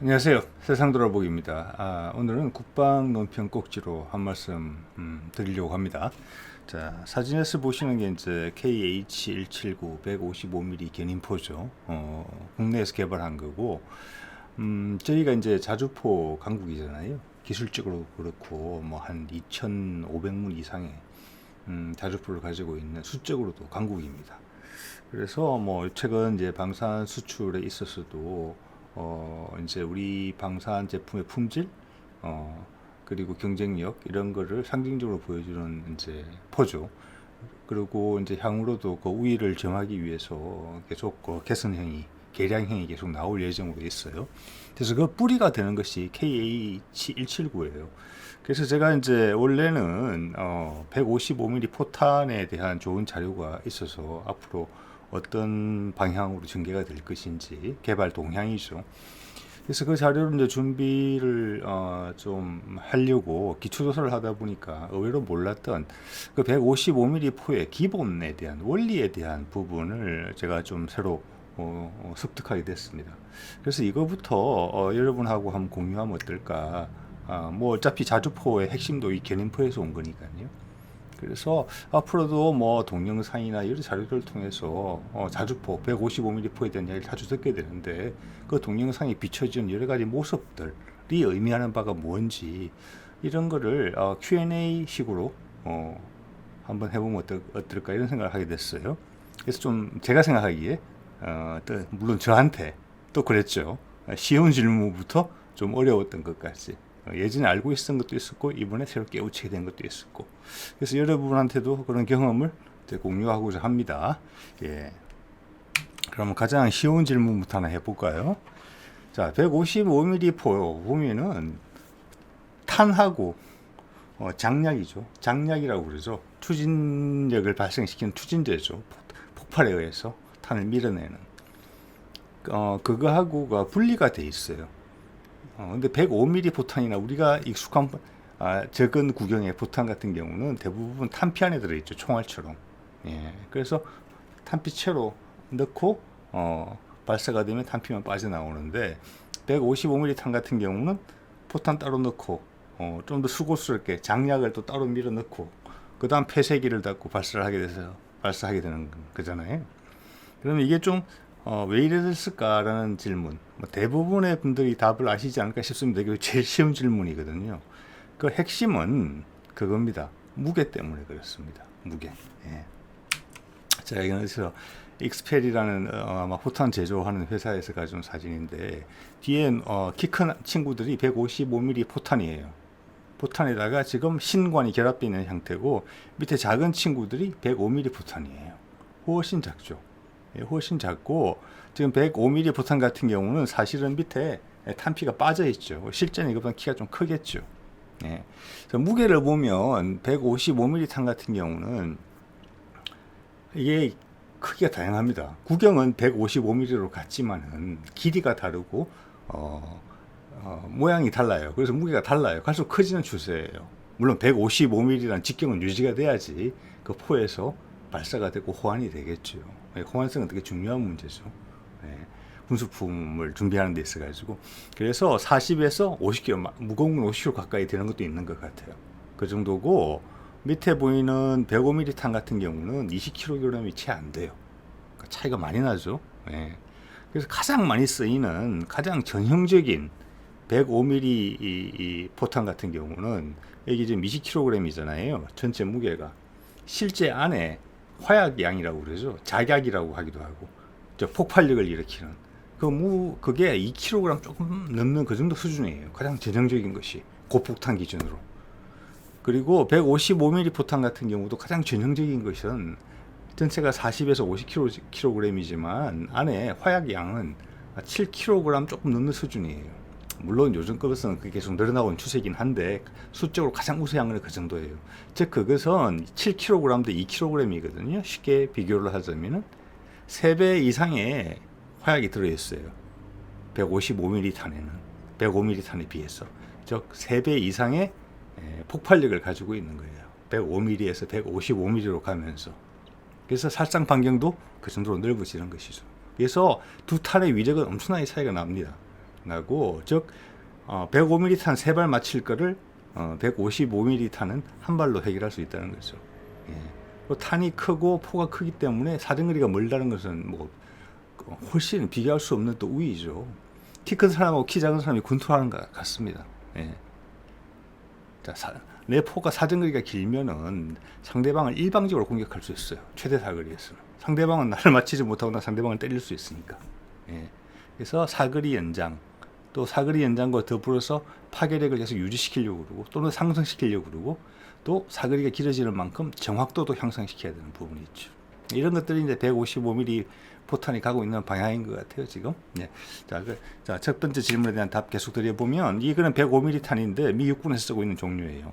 안녕하세요. 세상 돌아보기입니다. 아, 오늘은 국방 논평 꼭지로 한 말씀 음, 드리려고 합니다. 자, 사진에서 보시는 게 이제 KH179 155mm 견인포죠. 어, 국내에서 개발한 거고, 음, 저희가 이제 자주포 강국이잖아요. 기술적으로 그렇고, 뭐 한 2,500문 이상의 음, 자주포를 가지고 있는 수적으로도 강국입니다. 그래서 뭐 최근 이제 방산 수출에 있어서도 어 이제 우리 방산 제품의 품질 어 그리고 경쟁력 이런 거를 상징적으로 보여주는 이제 포죠. 그리고 이제 향후로도 그 우위를 점하기 위해서 계속 그 개선형이 개량형이 계속 나올 예정으로 있어요. 그래서 그 뿌리가 되는 것이 KH179예요. 그래서 제가 이제 원래는 어 155mm 포탄에 대한 좋은 자료가 있어서 앞으로 어떤 방향으로 전개가 될 것인지 개발 동향이죠. 그래서 그 자료를 이제 준비를 어, 좀 하려고 기초조사를 하다 보니까 의외로 몰랐던 그 155mm 포의 기본에 대한 원리에 대한 부분을 제가 좀 새로 어, 어, 습득하게 됐습니다. 그래서 이거부터 어, 여러분하고 한번 공유하면 어떨까? 아, 뭐 어차피 자주포의 핵심도 이 견인포에서 온 거니까요. 그래서 앞으로도 뭐 동영상이나 여러 자료를 통해서 어, 자주포 155mm 포에 대한 이야기를 자주 듣게 되는데 그 동영상에 비춰지는 여러 가지 모습들이 의미하는 바가 뭔지 이런 거를 어, Q&A 식으로 어, 한번 해보면 어떨, 어떨까 이런 생각을 하게 됐어요. 그래서 좀 제가 생각하기에 어, 또 물론 저한테 또 그랬죠. 쉬운 질문부터 좀 어려웠던 것까지 어, 예전에 알고 있었던 것도 있었고 이번에 새로 깨우치게 된 것도 있었고 그래서 여러분한테도 그런 경험을 공유하고자 합니다. 예. 그러면 가장 쉬운 질문부터 하나 해볼까요? 자, 155mm 포 보면은 탄하고 어, 장약이죠. 장약이라고 그러죠. 추진력을 발생시키는 추진제죠. 폭발에 의해서 탄을 밀어내는. 어, 그거하고가 분리가 돼 있어요. 어, 근데 105mm 포탄이나 우리가 익숙한 아, 적은 구경의 포탄 같은 경우는 대부분 탄피 안에 들어있죠. 총알처럼. 예. 그래서 탄피 채로 넣고 어, 발사가 되면 탄피만 빠져나오는데 155mm 탄 같은 경우는 포탄 따로 넣고 어, 좀 더 수고스럽게 장약을 또 따로 밀어 넣고 그 다음 폐쇄기를 닫고 발사를 하게 돼서 발사하게 되는 거잖아요. 그러면 이게 좀 어, 왜 이랬을까라는 질문. 뭐 대부분의 분들이 답을 아시지 않을까 싶습니다. 이게 제일 쉬운 질문이거든요. 그 핵심은 그겁니다. 무게 때문에 그렇습니다. 무게. 예. 제가 여기서 익스펠이라는 어, 아마 포탄 제조하는 회사에서 가져온 사진인데 뒤에 어, 키큰 친구들이 155mm 포탄이에요. 포탄에다가 지금 신관이 결합되어 있는 형태고 밑에 작은 친구들이 105mm 포탄이에요. 훨씬 작죠. 예, 훨씬 작고 지금 105mm 포탄 같은 경우는 사실은 밑에 탄피가 빠져 있죠. 실제는 이것보다 키가 좀 크겠죠. 예. 무게를 보면 155mm 탄 같은 경우는 이게 크기가 다양합니다. 구경은 155mm로 같지만은 길이가 다르고 어, 어, 모양이 달라요. 그래서 무게가 달라요. 갈수록 커지는 추세예요. 물론 155mm라는 직경은 유지가 돼야지 그 포에서 발사가 되고 호환이 되겠죠. 예, 호환성은 되게 중요한 문제죠. 예, 군수품을 준비하는 데 있어 가지고 그래서 40에서 50kg 무거운 건 50kg 가까이 되는 것도 있는 것 같아요. 그 정도고 밑에 보이는 105mm 탄 같은 경우는 20kg이 채 안 돼요. 그러니까 차이가 많이 나죠. 예. 그래서 가장 많이 쓰이는 가장 전형적인 105mm 이, 이 포탄 같은 경우는 여기 지금 20kg이잖아요. 전체 무게가 실제 안에 화약 양이라고 그러죠. 작약이라고 하기도 하고 저 폭발력을 일으키는 그 무 그게 2kg 조금 넘는 그 정도 수준이에요. 가장 전형적인 것이 고폭탄 기준으로. 그리고 155mm 포탄 같은 경우도 가장 전형적인 것은 전체가 40에서 50kg이지만 안에 화약 양은 7kg 조금 넘는 수준이에요. 물론 요즘 것은 그게 계속 늘어나고 있는 추세이긴 한데 수적으로 가장 우수한 건 그 정도예요. 즉 그것은 7kg 대 2kg이거든요. 쉽게 비교를 하자면은 3배 이상의 화약이 들어있어요. 155mm 탄에는 105mm 탄에 비해서 즉 3배 이상의 폭발력을 가지고 있는 거예요. 105mm에서 155mm로 가면서 그래서 살상 반경도 그 정도로 넓어지는 것이죠. 그래서 두 탄의 위력은 엄청나게 차이가 납니다. 나고 즉 어, 105mm 탄 세 발 맞힐 거를 어, 155mm 탄은 한 발로 해결할 수 있다는 거죠. 예. 그 탄이 크고 포가 크기 때문에 사정거리가 멀다는 것은 뭐 훨씬 비교할 수 없는 또 우위죠. 키 큰 사람하고 키 작은 사람이 군투하는 것 같습니다. 예. 자, 사, 내 포가 사정거리가 길면은 상대방을 일방적으로 공격할 수 있어요. 최대 사거리에서는. 상대방은 나를 맞히지 못하고 나 상대방을 때릴 수 있으니까. 예. 그래서 사거리 연장, 또 사거리 연장과 더불어서 파괴력을 계속 유지시키려고 그러고 또는 상승시키려고 그러고 또 사거리가 길어지는 만큼 정확도도 향상시켜야 되는 부분이 있죠. 이런 것들이 이제 155mm 포탄이 가고 있는 방향인 것 같아요, 지금. 예. 자, 그, 자, 첫 번째 질문에 대한 답 계속 드려보면, 이거는 105mm 탄인데, 미 육군에서 쓰고 있는 종류예요.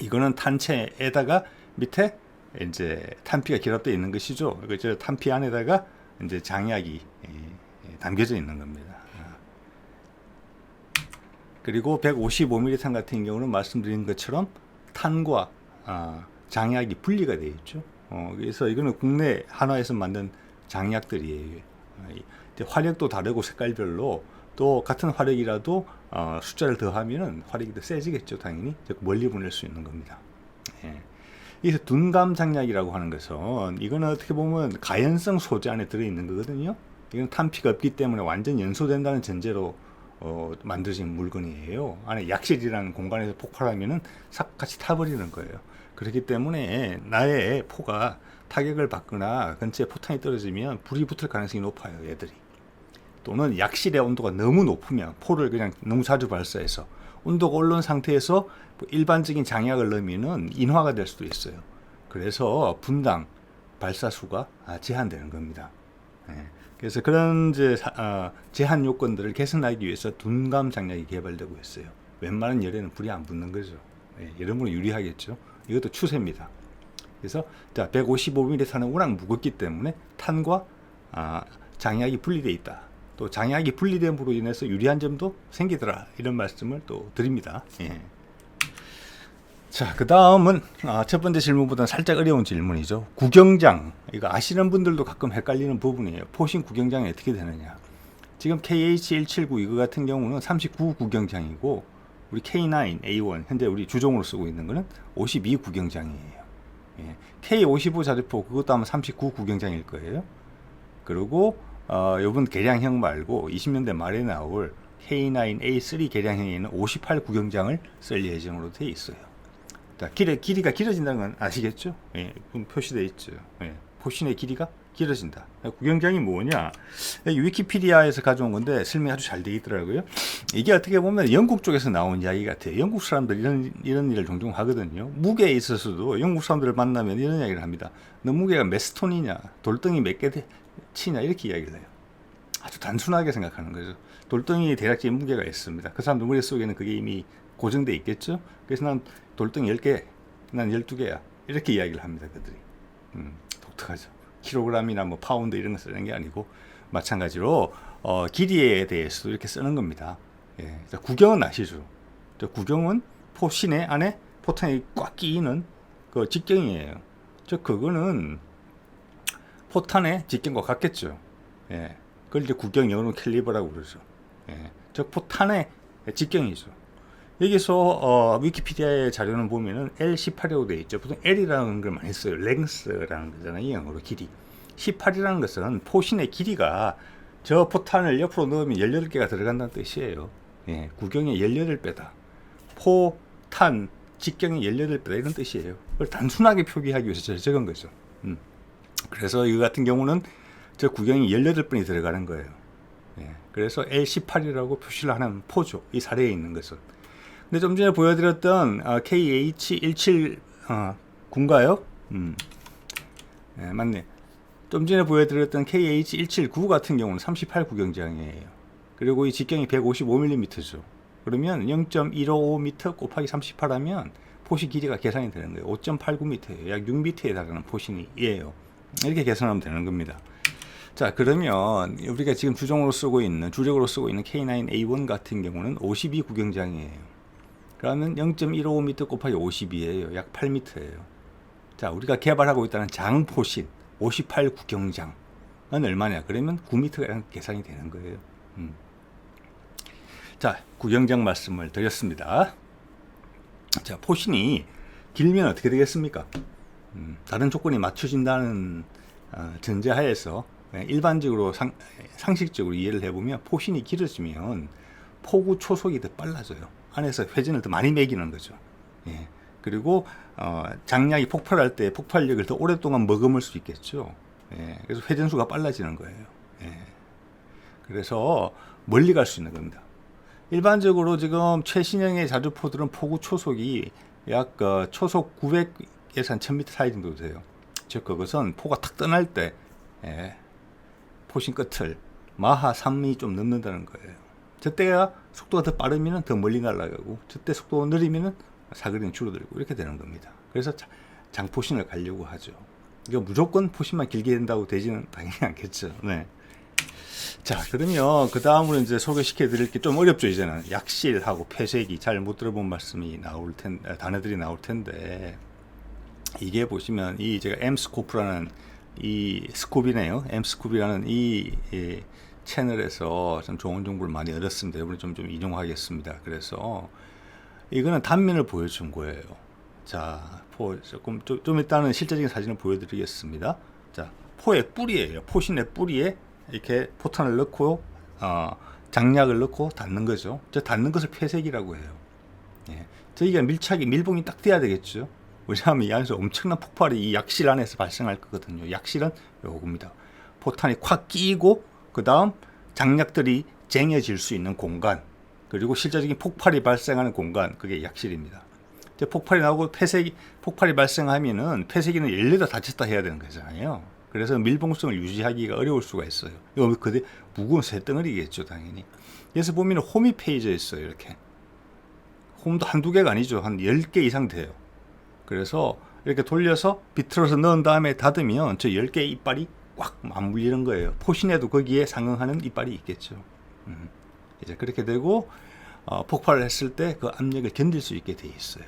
이거는 탄체에다가 밑에 이제 탄피가 결합되어 있는 것이죠. 그저 탄피 안에다가 이제 장약이 예, 예, 담겨져 있는 겁니다. 아. 그리고 155mm 탄 같은 경우는 말씀드린 것처럼 탄과 아, 장약이 분리가 되어 있죠. 어, 그래서 이거는 국내 한화에서 만든 장약들이에요. 어, 이제 화력도 다르고 색깔별로 또 같은 화력이라도 어, 숫자를 더하면은 화력이 더 세지겠죠, 당연히. 즉 멀리 보낼 수 있는 겁니다. 예. 그래서 둔감 장약이라고 하는 것은 이거는 어떻게 보면 가연성 소재 안에 들어 있는 거거든요. 이건 탄피가 없기 때문에 완전 연소된다는 전제로 어, 만들어진 물건이에요. 안에 약실이라는 공간에서 폭발하면은 싹 같이 타버리는 거예요. 그렇기 때문에 나의 포가 타격을 받거나 근처에 포탄이 떨어지면 불이 붙을 가능성이 높아요, 얘들이. 또는 약실의 온도가 너무 높으면 포를 그냥 너무 자주 발사해서 온도가 올른 상태에서 뭐 일반적인 장약을 넣으면은 인화가 될 수도 있어요. 그래서 분당 발사수가 아, 제한되는 겁니다. 예. 그래서 그런 이제 어, 제한 요건들을 개선하기 위해서 둔감 장약이 개발되고 있어요. 웬만한 열에는 불이 안 붙는 거죠. 예, 여러분은 유리하겠죠. 이것도 추세입니다. 그래서 자 155mm 탄은 워낙 무겁기 때문에 탄과 아, 장약이 분리되어 있다. 또 장약이 분리됨으로 인해서 유리한 점도 생기더라 이런 말씀을 또 드립니다. 예. 자, 그 다음은 아, 첫 번째 질문보다는 살짝 어려운 질문이죠. 구경장 이거 아시는 분들도 가끔 헷갈리는 부분이에요. 포신 구경장이 어떻게 되느냐? 지금 KH179 이거 같은 경우는 39 구경장이고 우리 K9A1 현재 우리 주종으로 쓰고 있는 거는 52 구경장이에요. 예. K55 자주포 그것도 아마 39 구경장일 거예요. 그리고 어, 요번 개량형 말고 20년대 말에 나올 K9A3 개량형에는 58 구경장을 쓸 예정으로 돼 있어요. 자, 길의 길이가 길어진다는 건 아시겠죠? 예, 표시되어 있죠. 예, 포신의 길이가 길어진다. 구경장이 뭐냐? 위키피디아에서 가져온 건데 설명이 아주 잘 되어 있더라고요. 이게 어떻게 보면 영국 쪽에서 나온 이야기 같아요. 영국 사람들 이런 이런 일을 종종 하거든요. 무게에 있어서도 영국 사람들을 만나면 이런 이야기를 합니다. 너 무게가 몇 스톤이냐? 돌덩이 몇 개 치냐? 이렇게 이야기를 해요. 아주 단순하게 생각하는 거죠. 돌덩이 대략적인 무게가 있습니다. 그 사람들 머릿속에는 그게 이미 고정돼 있겠죠. 그래서 난 돌덩이 10개, 난 12개야. 이렇게 이야기를 합니다. 그들이. 음, 독특하죠. 킬로그램이나 뭐 파운드 이런 거 쓰는 게 아니고 마찬가지로 어, 길이에 대해서도 이렇게 쓰는 겁니다. 예, 구경은 아시죠? 구경은 포신의 안에 포탄이 꽉 끼이는 그 직경이에요. 즉 그거는 포탄의 직경과 같겠죠. 예, 그걸 이제 구경 영어로 캘리버라고 그러죠. 예, 즉 포탄의 직경이죠. 여기서 어, 위키피디아의 자료는 보면은 L18이라고 되어 있죠. 보통 L이라는 걸 많이 써요. 랭스라는 거잖아요. 영어로 길이. 18이라는 것은 포신의 길이가 저 포탄을 옆으로 넣으면 18개가 들어간다는 뜻이에요. 예, 구경의 18배다. 포탄 직경의 18배다 이런 뜻이에요. 그걸 단순하게 표기하기 위해서 적은 거죠. 음. 그래서 이거 같은 경우는 저 구경이 18번이 들어가는 거예요. 예, 그래서 L18이라고 표시를 하는 포죠. 이 사례에 있는 것은. 근데 좀 전에 보여드렸던 어, KH17 어, 군가요? 음. 네, 맞네. 좀 전에 보여드렸던 KH179 같은 경우는 38 구경장이에요. 그리고 이 직경이 155mm죠. 그러면 0.155m 곱하기 38 하면 포시 길이가 계산이 되는 거예요. 5.89m예요. 약 6m에 달하는 포신이에요. 이렇게 계산하면 되는 겁니다. 자, 그러면 우리가 지금 주종으로 쓰고 있는, 주력으로 쓰고 있는 K9A1 같은 경우는 52 구경장이에요. 그러면 0.155m 곱하기 50이에요. 약 8m예요. 자, 우리가 개발하고 있다는 장포신 58 구경장은 얼마냐? 그러면 9m가 계산이 되는 거예요. 음. 자, 구경장 말씀을 드렸습니다. 자, 포신이 길면 어떻게 되겠습니까? 음, 다른 조건이 맞춰진다는 어, 전제하에서 예, 일반적으로 상, 상식적으로 이해를 해보면 포신이 길어지면 포구 초속이 더 빨라져요. 안에서 회전을 더 많이 매기는 거죠. 예. 그리고 어, 장량이 폭발할 때 폭발력을 더 오랫동안 머금을 수 있겠죠. 예. 그래서 회전수가 빨라지는 거예요. 예. 그래서 멀리 갈 수 있는 겁니다. 일반적으로 지금 최신형의 자주포들은 포구 초속이 약 어, 초속 900에서 한 1000m 사이 정도 돼요. 즉 그것은 포가 탁 떠날 때 예, 포신 끝을 마하 3이 좀 넘는다는 거예요. 저때가 속도가 더 빠르면 더 멀리 날아가고 저때 속도가 느리면 사거리는 줄어들고 이렇게 되는 겁니다. 그래서 자- 장포신을 가려고 하죠. 이거 무조건 포신만 길게 된다고 되지는 당연히 않겠죠. 네. 자, 그러면 그 다음으로 이제 소개시켜 드릴 게 좀 어렵죠, 이제는. 약실하고 폐쇄기 잘 못 들어본 말씀이 나올 텐, 아, 단어들이 나올 텐데, 이게 보시면 이 제가 엠스코프라는 이 스코비네요. 엠스코비라는 이, 이 채널에서 좀 좋은 정보를 많이 얻었습니다. 이번에 좀, 좀 인용하겠습니다. 그래서 이거는 단면을 보여준 거예요. 자, 포 조금 좀, 좀 이따는 실제적인 사진을 보여드리겠습니다. 자, 포의 뿌리예요. 포신의 뿌리에 이렇게 포탄을 넣고 어, 장약을 넣고 닫는 거죠. 저 닫는 것을 폐색이라고 해요. 예. 저희가 밀착이 밀봉이 딱 돼야 되겠죠. 왜냐하면 이 안에서 엄청난 폭발이 이 약실 안에서 발생할 거거든요. 약실은 요겁니다. 포탄이 콱 끼고 그 다음 장약들이 쟁여질 수 있는 공간 그리고 실제적인 폭발이 발생하는 공간 그게 약실입니다. 이제 폭발이 나오고 폐색이 폭발이 발생하면은 폐색이는 열려다 닫혔다 해야 되는 거잖아요. 그래서 밀봉성을 유지하기가 어려울 수가 있어요. 이거 그대 무거운 쇠덩어리겠죠, 당연히. 그래서 보면 홈이 페이지에 있어요, 이렇게. 홈도 한두 개가 아니죠. 한 10개 이상 돼요. 그래서 이렇게 돌려서 비틀어서 넣은 다음에 닫으면 저 10개의 이빨이 꽉 맞물리는 거예요. 포신에도 거기에 상응하는 이빨이 있겠죠. 음. 이제 그렇게 되고 어, 폭발을 했을 때 그 압력을 견딜 수 있게 돼 있어요.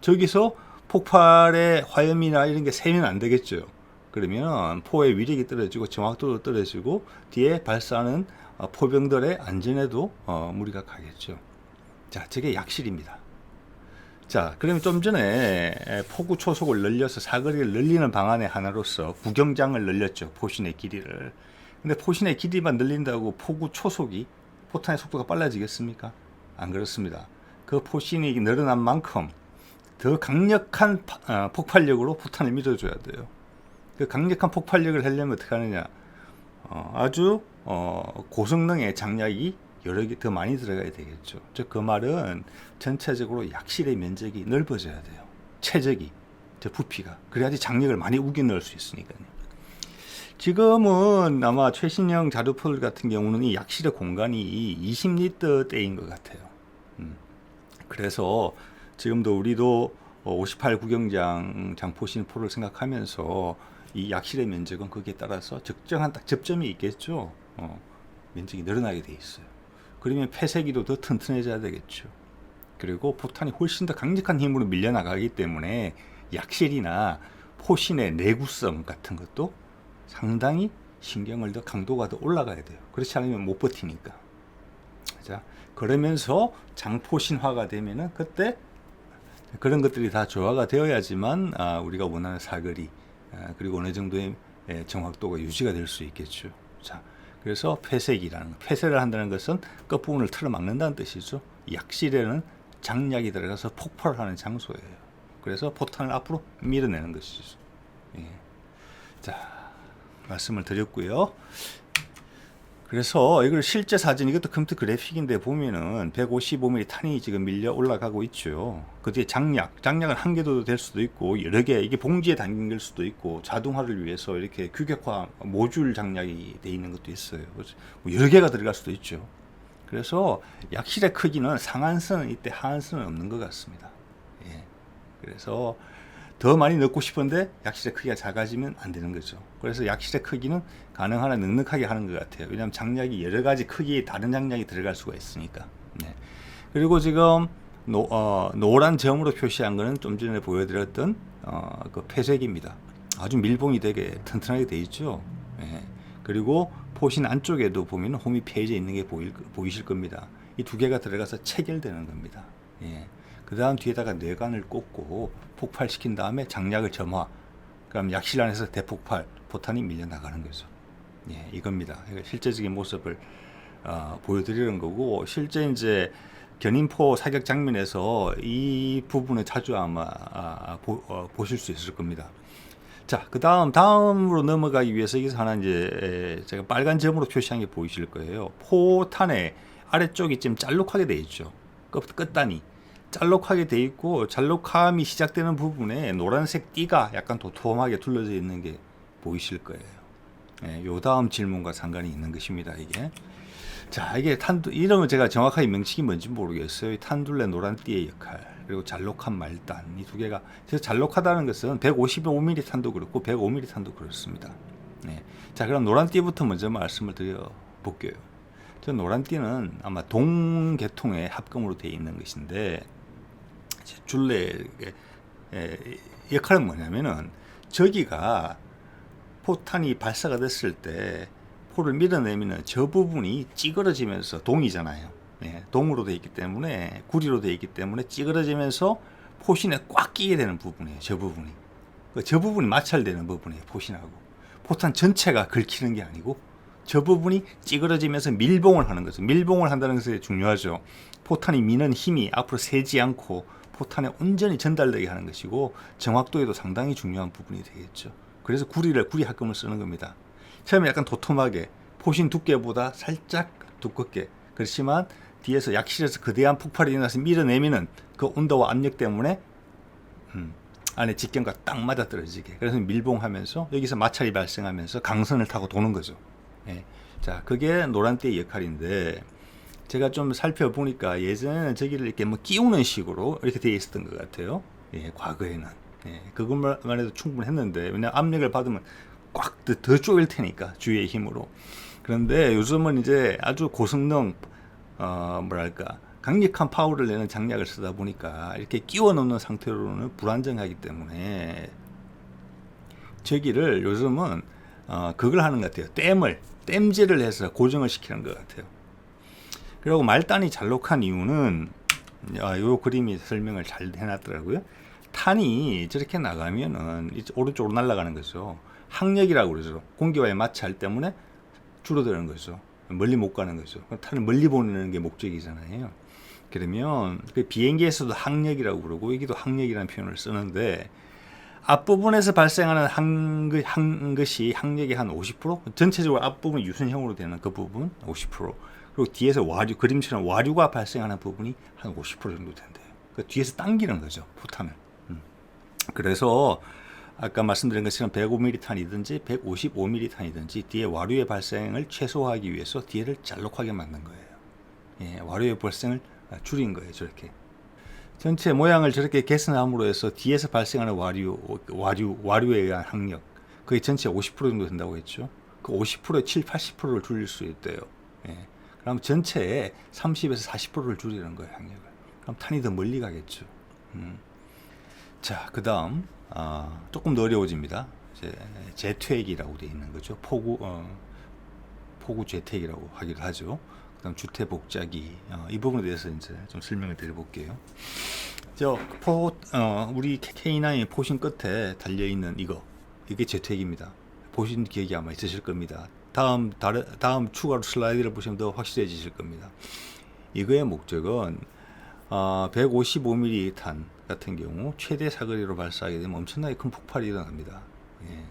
저기서 폭발의 화염이나 이런 게 새면 안 되겠죠. 그러면 포의 위력이 떨어지고 정확도도 떨어지고 뒤에 발사하는 어, 포병들의 안전에도 어, 무리가 가겠죠. 자, 저게 약실입니다. 자, 그러면 좀 전에 에, 포구 초속을 늘려서 사거리를 늘리는 방안의 하나로서 구경장을 늘렸죠. 포신의 길이를. 근데 포신의 길이만 늘린다고 포구 초속이 포탄의 속도가 빨라지겠습니까? 안 그렇습니다. 그 포신이 늘어난 만큼 더 강력한 파- 어, 폭발력으로 포탄을 밀어줘야 돼요. 그 강력한 폭발력을 하려면 어떻게 하느냐? 어, 아주 어, 고성능의 장약이 여러 개 더 많이 들어가야 되겠죠. 즉 그 말은 전체적으로 약실의 면적이 넓어져야 돼요. 체적이, 저 부피가. 그래야지 장력을 많이 우겨 넣을 수 있으니까요. 지금은 아마 최신형 자루포들 같은 경우는 이 약실의 공간이 20리터 대인 것 같아요. 음. 그래서 지금도 우리도 58 구경장 장포신 포를 생각하면서 이 약실의 면적은 거기에 따라서 적정한 딱 접점이 있겠죠. 어, 면적이 늘어나게 돼 있어요. 그러면 폐쇄기도 더 튼튼해져야 되겠죠. 그리고 포탄이 훨씬 더 강력한 힘으로 밀려나가기 때문에 약실이나 포신의 내구성 같은 것도 상당히 신경을 더 강도가 더 올라가야 돼요. 그렇지 않으면 못 버티니까. 자, 그러면서 장포신화가 되면은 그때 그런 것들이 다 조화가 되어야지만 아, 우리가 원하는 사거리 아, 그리고 어느 정도의 예, 정확도가 유지가 될 수 있겠죠. 자, 그래서 폐쇄기라는 거. 폐쇄를 한다는 것은 끝부분을 틀어막는다는 뜻이죠. 약실에는 장약이 들어가서 폭발을 하는 장소예요. 그래서 포탄을 앞으로 밀어내는 것이죠. 예. 자, 말씀을 드렸고요. 그래서 이걸 실제 사진 이것도 컴퓨터 그래픽인데 보면은 155mm 탄이 지금 밀려 올라가고 있죠. 그 뒤에 장약, 장약은 한 개도 될 수도 있고 여러 개 이게 봉지에 담길 수도 있고 자동화를 위해서 이렇게 규격화 모듈 장약이 돼 있는 것도 있어요. 뭐 여러 개가 들어갈 수도 있죠. 그래서 약실의 크기는 상한선은 이때 하한선은 없는 것 같습니다. 예. 그래서 더 많이 넣고 싶은데 약실의 크기가 작아지면 안 되는 거죠. 그래서 약실의 크기는 가능한 한 넉넉하게 하는 것 같아요. 왜냐하면 장약이 여러 가지 크기의 다른 장약이 들어갈 수가 있으니까. 네. 그리고 지금 노, 어, 노란 점으로 표시한 거는 좀 전에 보여드렸던 어, 그 폐쇄기입니다. 아주 밀봉이 되게 튼튼하게 돼 있죠. 예. 그리고 포신 안쪽에도 보면 홈이 페이지에 있는 게 보일, 보이실 겁니다. 이 두 개가 들어가서 체결되는 겁니다. 예. 그 다음 뒤에다가 뇌관을 꽂고 폭발시킨 다음에 장약을 점화. 그럼 약실 안에서 대폭발, 포탄이 밀려나가는 거죠. 예, 이겁니다. 그러니까 실제적인 모습을 어, 보여드리는 거고 실제 이제 견인포 사격 장면에서 이 부분을 자주 아마 아, 보, 어, 보실 수 있을 겁니다. 자, 그 다음, 다음으로 넘어가기 위해서 여기서 하나 이제 에, 제가 빨간 점으로 표시한 게 보이실 거예요. 포탄의 아래쪽이 좀 잘록하게 되어 있죠. 끝, 끝단이. 잘록하게 되어 있고, 잘록함이 시작되는 부분에 노란색 띠가 약간 도톰하게 둘러져 있는 게 보이실 거예요. 예, 요 다음 질문과 상관이 있는 것입니다, 이게. 자, 이게 탄두, 이름은 제가 정확하게 명칭이 뭔지 모르겠어요. 이 탄둘레 노란 띠의 역할, 그리고 잘록한 말단, 이 두 개가. 그래서 잘록하다는 것은 155mm 탄도 그렇고, 105mm 탄도 그렇습니다. 네. 자, 그럼 노란 띠부터 먼저 말씀을 드려 볼게요. 저 노란 띠는 아마 동계통의 합금으로 되어 있는 것인데, 줄레의 역할은 뭐냐면은, 저기가 포탄이 발사가 됐을 때 포를 밀어내면 저 부분이 찌그러지면서 동이잖아요. 예, 동으로 되어 있기 때문에 구리로 되어 있기 때문에 찌그러지면서 포신에 꽉 끼게 되는 부분이에요. 저 부분이. 그저 부분이 마찰되는 부분이에요. 포신하고. 포탄 전체가 긁히는 게 아니고 저 부분이 찌그러지면서 밀봉을 하는 거죠. 밀봉을 한다는 것이 중요하죠. 포탄이 미는 힘이 앞으로 새지 않고 포탄에 온전히 전달되게 하는 것이고 정확도에도 상당히 중요한 부분이 되겠죠. 그래서 구리를 구리 합금을 쓰는 겁니다. 처음에 약간 도톰하게 포신 두께보다 살짝 두껍게 그렇지만 뒤에서 약실에서 거대한 폭발이 일어나서 밀어내면은 그 온도와 압력 때문에 음, 안에 직경과 딱 맞아 떨어지게 그래서 밀봉하면서 여기서 마찰이 발생하면서 강선을 타고 도는 거죠. 예. 자, 그게 노란띠의 역할인데 제가 좀 살펴보니까 예전에는 저기를 이렇게 뭐 끼우는 식으로 이렇게 되어 있었던 것 같아요. 예, 과거에는. 예, 그것만 해도 충분했는데 왜냐 압력을 받으면 꽉더 더 쪼일 테니까 주위의 힘으로. 그런데 요즘은 이제 아주 고성능 어 뭐랄까 강력한 파워를 내는 장약을 쓰다 보니까 이렇게 끼워 넣는 상태로는 불안정하기 때문에 저기를 요즘은 어 그걸 하는 것 같아요. 댐을 댐질을 해서 고정을 시키는 것 같아요. 그리고 말단이 잘록한 이유는 아, 요 그림이 설명을 잘 해놨더라고요. 탄이 저렇게 나가면은 오른쪽으로 날아가는 거죠. 항력이라고 그러죠. 공기와의 마찰 때문에 줄어드는 거죠. 멀리 못 가는 거죠. 탄을 멀리 보내는 게 목적이잖아요. 그러면 그 비행기에서도 항력이라고 그러고 여기도 항력이라는 표현을 쓰는데 앞부분에서 발생하는 한, 한 것이 항력의 한 50% 전체적으로 앞부분 유선형으로 되는 그 부분 50% 그리고 뒤에서 와류 그림처럼 와류가 발생하는 부분이 한 50% 정도 된대요. 그 뒤에서 당기는 거죠 포탄을. 음. 그래서 아까 말씀드린 것처럼 105mm 탄이든지 155mm 탄이든지 뒤에 와류의 발생을 최소화하기 위해서 뒤를 잘록하게 만든 거예요. 예, 와류의 발생을 줄인 거예요, 저렇게. 전체 모양을 저렇게 개선함으로 해서 뒤에서 발생하는 와류, 와류, 와류에 의한 항력, 그게 전체 50% 정도 된다고 했죠. 그 50%에 7, 80%를 줄일 수 있대요. 예. 그럼 전체에 30에서 40%를 줄이는 거예요, 항력을. 그럼 탄이 더 멀리 가겠죠. 음. 자, 그 다음. 어, 조금 더 어려워집니다. 이제 재퇴액이라고 되어 있는 거죠. 포구 어, 포구 재택이라고 하기도 하죠. 그 다음 주택 복자기 어, 이 부분에 대해서 이제 좀 설명을 드려볼게요. 저 포 어, 우리 K9 포신 끝에 달려 있는 이거 이게 재택입니다. 보신 기억이 아마 있으실 겁니다. 다음 다른 다음 추가로 슬라이드를 보시면 더 확실해지실 겁니다. 이거의 목적은 어, 155mm 탄 같은 경우 최대 사거리로 발사하게 되면 엄청나게 큰 폭발이 일어납니다. 예.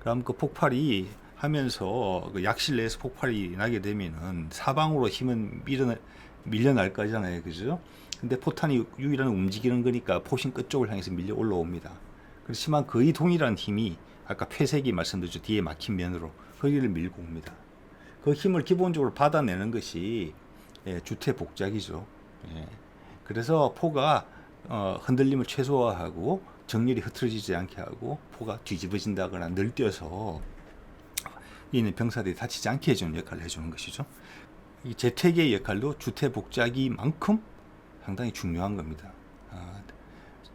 그럼 그 폭발이 하면서 그 약실 내에서 폭발이 나게 되면은 사방으로 힘은 밀어 밀려날 거잖아요. 그죠? 근데 포탄이 유일한 움직이는 거니까 포신 끝쪽을 향해서 밀려 올라옵니다. 그렇지만 거의 동일한 힘이 아까 폐색이 말씀드렸죠. 뒤에 막힌 면으로 거기를 밀고 옵니다. 그 힘을 기본적으로 받아내는 것이 예, 주택 복작이죠. 예. 그래서 포가 어, 흔들림을 최소화하고 정렬이 흐트러지지 않게 하고 포가 뒤집어진다거나 늘뛰어서 이는 병사들이 다치지 않게 해주는 역할을 해주는 것이죠. 이 재택의 역할도 주택 복자기만큼 상당히 중요한 겁니다. 어,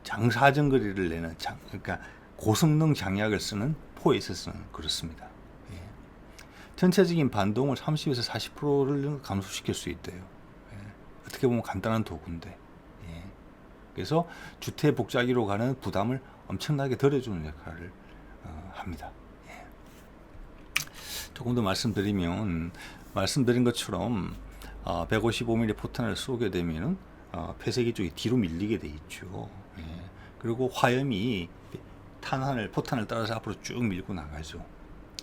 장사정거리를 내는 장, 그러니까 고성능 장약을 쓰는 포에 있어서는 그렇습니다. 예. 전체적인 반동을 30에서 40%를 감소시킬 수 있대요. 예. 어떻게 보면 간단한 도구인데 예. 그래서 주택 복자기로 가는 부담을 엄청나게 덜어주는 역할을 어, 합니다. 예. 조금 더 말씀드리면 말씀드린 것처럼 어, 155mm 포탄을 쏘게 되면은 어, 폐쇄기 쪽이 뒤로 밀리게 돼 있죠. 예. 그리고 화염이 탄환을 포탄을 따라서 앞으로 쭉 밀고 나가죠.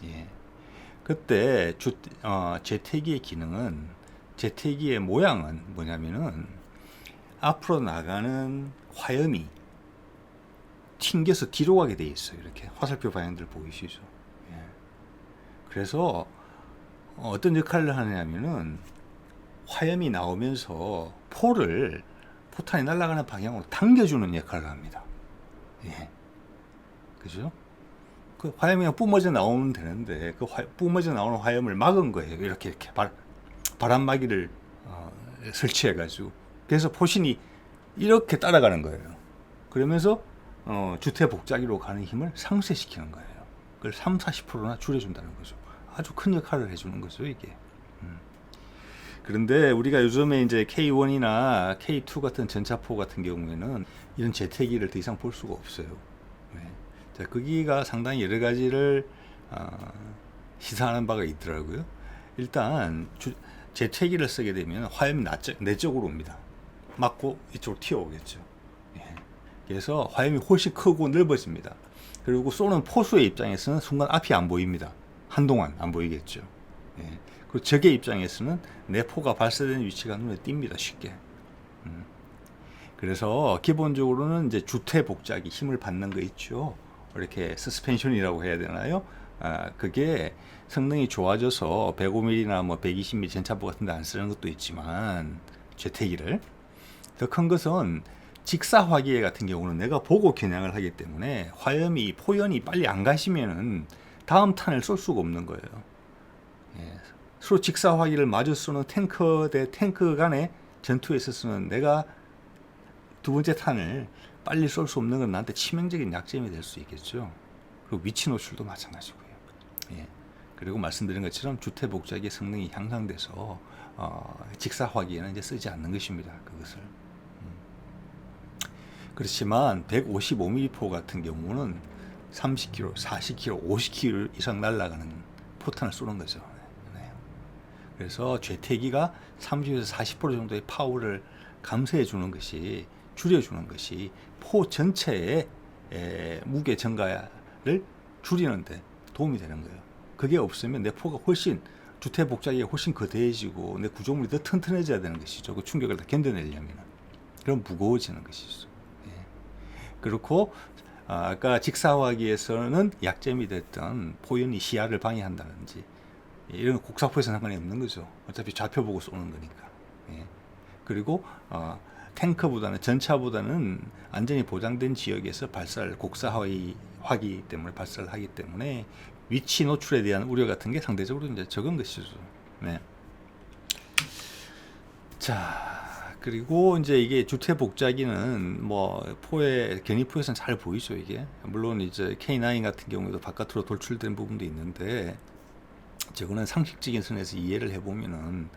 예. 그때 주, 어, 재태기의 기능은 재태기의 모양은 뭐냐면은 앞으로 나가는 화염이 튕겨서 뒤로 가게 돼 있어요. 이렇게 화살표 방향들 보이시죠? 예. 그래서 어떤 역할을 하냐면은 화염이 나오면서 포를 포탄이 날아가는 방향으로 당겨주는 역할을 합니다. 예. 그죠? 그 화염이 뿜어져 나오면 되는데 그 화, 뿜어져 나오는 화염을 막은 거예요. 이렇게 이렇게 바, 바람막이를 어, 설치해 가지고 그래서 포신이 이렇게 따라가는 거예요. 그러면서 어, 주택 복자기로 가는 힘을 상쇄시키는 거예요. 그걸 3, 40%나 줄여준다는 거죠. 아주 큰 역할을 해주는 거죠, 이게. 음. 그런데 우리가 요즘에 이제 K1이나 K2 같은 전차포 같은 경우에는 이런 재태기를 더 이상 볼 수가 없어요. 네. 자, 거기가 상당히 여러 가지를 어, 시사하는 바가 있더라고요. 일단 주, 재채기를 쓰게 되면 화염이 나쪽, 내 쪽으로 옵니다. 맞고 이쪽으로 튀어오겠죠. 예. 그래서 화염이 훨씬 크고 넓어집니다. 그리고 쏘는 포수의 입장에서는 순간 앞이 안 보입니다. 한동안 안 보이겠죠. 예. 그리고 적의 입장에서는 내 포가 발사되는 위치가 눈에 띕니다. 쉽게. 음. 그래서 기본적으로는 이제 주태 복작이 힘을 받는 거 있죠. 이렇게 서스펜션이라고 해야 되나요? 아, 그게 성능이 좋아져서 105mm나 뭐 120mm 전차포 같은 데 안 쓰는 것도 있지만 재태기를 더 큰 것은 직사 화기애 같은 경우는 내가 보고 겨냥을 하기 때문에 화염이 포연이 빨리 안 가시면은 다음 탄을 쏠 수가 없는 거예요. 예, 서로 직사 화기를 마주 쏘는 탱커 대 탱크 간의 전투에 있어서는 내가 두 번째 탄을 빨리 쏠 수 없는 건 나한테 치명적인 약점이 될 수 있겠죠. 그리고 위치 노출도 마찬가지고요. 예. 그리고 말씀드린 것처럼 주택 복자기의 성능이 향상돼서 어, 직사화기에는 이제 쓰지 않는 것입니다. 그것을. 음. 그렇지만 155mm 포 같은 경우는 30km, 40km, 50km 이상 날아가는 포탄을 쏘는 거죠. 네. 그래서 죄태기가 30에서 40% 정도의 파워를 감소해 주는 것이 줄여주는 것이 포 전체의 에, 무게 증가를 줄이는데 도움이 되는 거예요. 그게 없으면 내 포가 훨씬 주택 복잡이 훨씬 거대해지고 내 구조물이 더 튼튼해져야 되는 것이죠. 그 충격을 다 견뎌내려면 그럼 무거워지는 것이죠. 예. 그렇고 아, 아까 직사화기에서는 약점이 됐던 포연이 시야를 방해한다든지 이런 곡사포에서 상관이 없는 거죠. 어차피 좌표 보고 쏘는 거니까. 예. 그리고 어, 탱크보다는 전차보다는 안전이 보장된 지역에서 발사를 곡사화기 화기 때문에 발사를 하기 때문에 위치 노출에 대한 우려 같은 게 상대적으로 이제 적은 것이죠. 네. 자, 그리고 이제 이게 주택 복자기는 뭐 포에 견입포에서는 잘 보이죠 이게. 물론 이제 K9 같은 경우에도 바깥으로 돌출된 부분도 있는데 저거는 상식적인 선에서 이해를 해보면은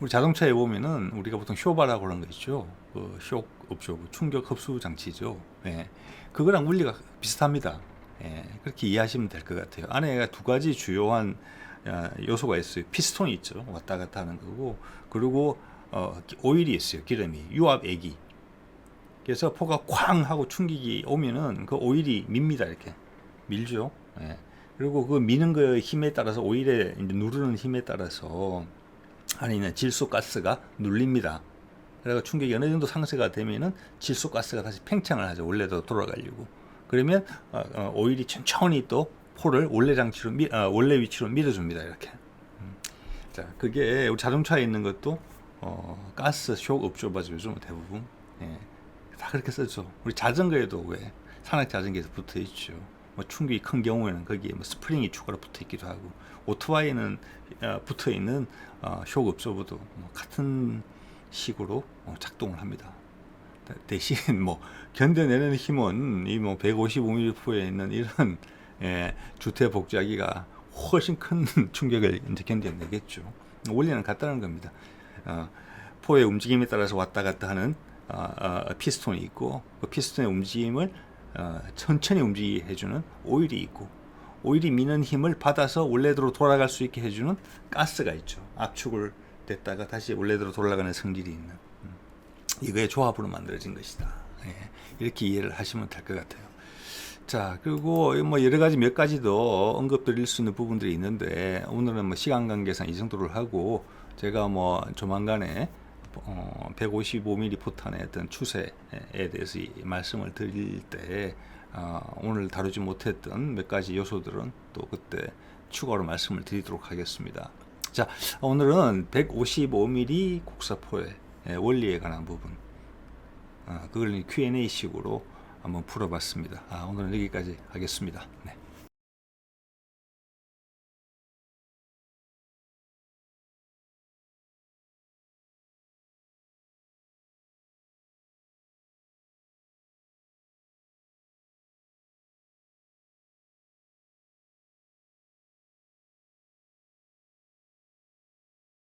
우리 자동차에 보면은 우리가 보통 쇼바라고 하는 거 있죠. 그쇼 없죠. 충격 흡수 장치죠. 예. 그거랑 원리가 비슷합니다. 예. 그렇게 이해하시면 될 것 같아요. 안에가 두 가지 주요한 요소가 있어요. 피스톤이 있죠. 왔다 갔다 하는 거고, 그리고 어, 오일이 있어요. 기름이 유압액이. 그래서 포가 쾅 하고 충격이 오면은 그 오일이 밉니다. 이렇게 밀죠. 예. 그리고 그 미는 그 힘에 따라서 오일에 누르는 힘에 따라서 안에 있는 질소 가스가 눌립니다. 그래서 충격이 어느 정도 상쇄가 되면은 질소 가스가 다시 팽창을 하죠. 원래도 돌아가려고. 그러면 어, 어, 오일이 천천히 또 포를 원래 장치로 미, 어, 원래 위치로 밀어줍니다. 이렇게. 음. 자, 그게 우리 자동차에 있는 것도 어, 가스 쇼크 업조바죠. 요즘 대부분 예, 다 그렇게 쓰죠. 우리 자전거에도 왜 산악 자전거에서 붙어 있죠. 뭐 충격이 큰 경우에는 거기에 뭐 스프링이 추가로 붙어 있기도 하고 오토바이는 어, 붙어 있는 어, 쇼크 업소브도 뭐 같은 식으로 어, 작동을 합니다. 대신 뭐 견뎌내는 힘은 이 뭐 155mm 있는 이런 예, 주택 복자기가 훨씬 큰 충격을 이제 견뎌내겠죠. 원리는 같다는 겁니다. 어, 포의 움직임에 따라서 왔다 갔다 하는 어, 어, 피스톤이 있고 그 피스톤의 움직임을 어, 천천히 움직이게 해주는 오일이 있고 오일이 미는 힘을 받아서 원래대로 돌아갈 수 있게 해주는 가스가 있죠. 압축을 됐다가 다시 원래대로 돌아가는 성질이 있는 음. 이거의 조합으로 만들어진 것이다. 예, 이렇게 이해를 하시면 될 것 같아요. 자 그리고 뭐 여러 가지 몇 가지 더 언급드릴 수 있는 부분들이 있는데 오늘은 뭐 시간 관계상 이 정도를 하고 제가 뭐 조만간에 어, 155mm 포탄의 어떤 추세에 대해서 이 말씀을 드릴 때 어, 오늘 다루지 못했던 몇 가지 요소들은 또 그때 추가로 말씀을 드리도록 하겠습니다. 자 오늘은 155mm 국사포의 예, 원리에 관한 부분 어, 그걸 Q&A 식으로 한번 풀어봤습니다. 아, 오늘은 여기까지 하겠습니다. 네.